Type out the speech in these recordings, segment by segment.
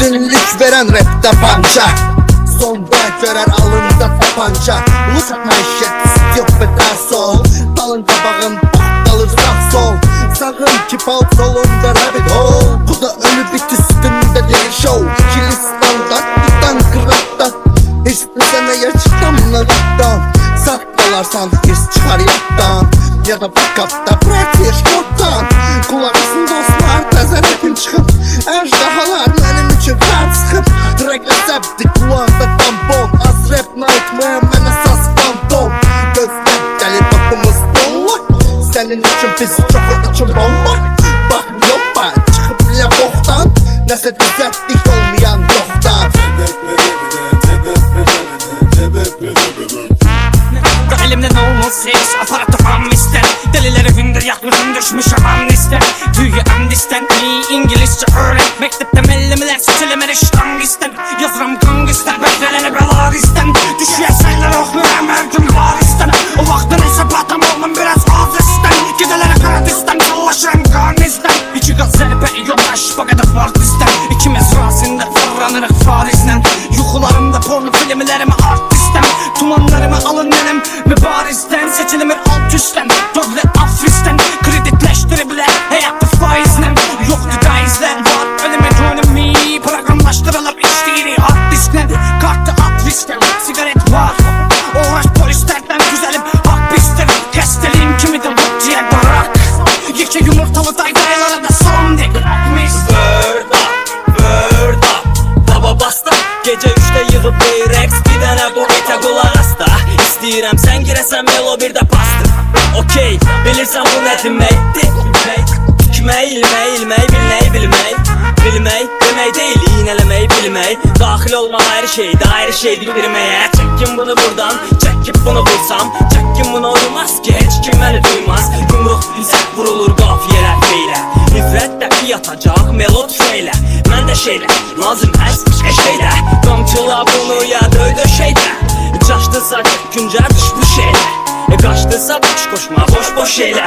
Üstünlük veren rapte pança. Sonda görer alında tapanca Uluş manşet yok bedel sol Dalın qabağın dalır sağ sol Sağın ki pal solunda rabbit hole. Bu da ölü bit üstünde değil show. Kili standart tutan kırattan Hiç bir sene yaşıktan nakattan Saklalarsan his çıkar yattan. Ya da backup bırak yaş yoktan. Kulağısın kulağında tampon Az rap nightmare mən əsas fantom Gözlər dəli tapımız donla Sənin üçün biz çoxu üçün bomba Bax yopa çıxıb bilə boxdan Nəsə düzəltdik olmayan yoxdan Elimde ne olmaz ses aparatı fan ister. Delileri hündür yakmışım düşmüş aman ister Yazıram gangisten Bekleneni belaristen Düşüyor sayılar okuyorum her gün baristen O vaktin hesap adam olmam biraz azisten Gidelere Kurdistan çalışan garnisten İki gazete yoldaş bakadık var bizden İkimiz razinde fırlanırık farizden Yuxularımda porno filmlerimi artistem Tumanlarımı alın elim mübarizden Seçilimin alt üstten. Dövle diskle Kartı at riske Sigaret var. Uğraş polislerden güzelim Hak pistir Kesteliyim kimi de bu diye bırak. Yeke yumurtalı daydayalara da son dik Word up, word up Baba bastı Gece üçte Reyrex Bir dənə bu itə qulaq asta İstəyirəm sən girəsən melo bir də pastır Okey, bilirsən bu nə deməkdir iynələmək, bilmək Daxil olmaq ayrı şeydir, ayrı şeydir bilməyə Çəkin bunu buradan, çəkib bunu bulsam. Çəkin bunu olmaz ki, heç kim məni duymaz. Yumruq səhv vurulur qafiyələr feylə Nifrət də yatacaq melod şeylə Mən də şeylə, lazım əz eşeylə Qamçıla bunu ya döydö şeydə Çaşdısa güncə düş bu şeylə E qaçdısa boş koşma boş boş şeylə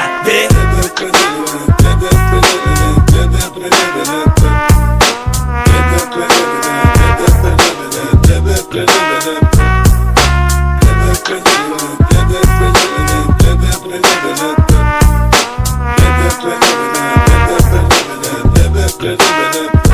Let's do it.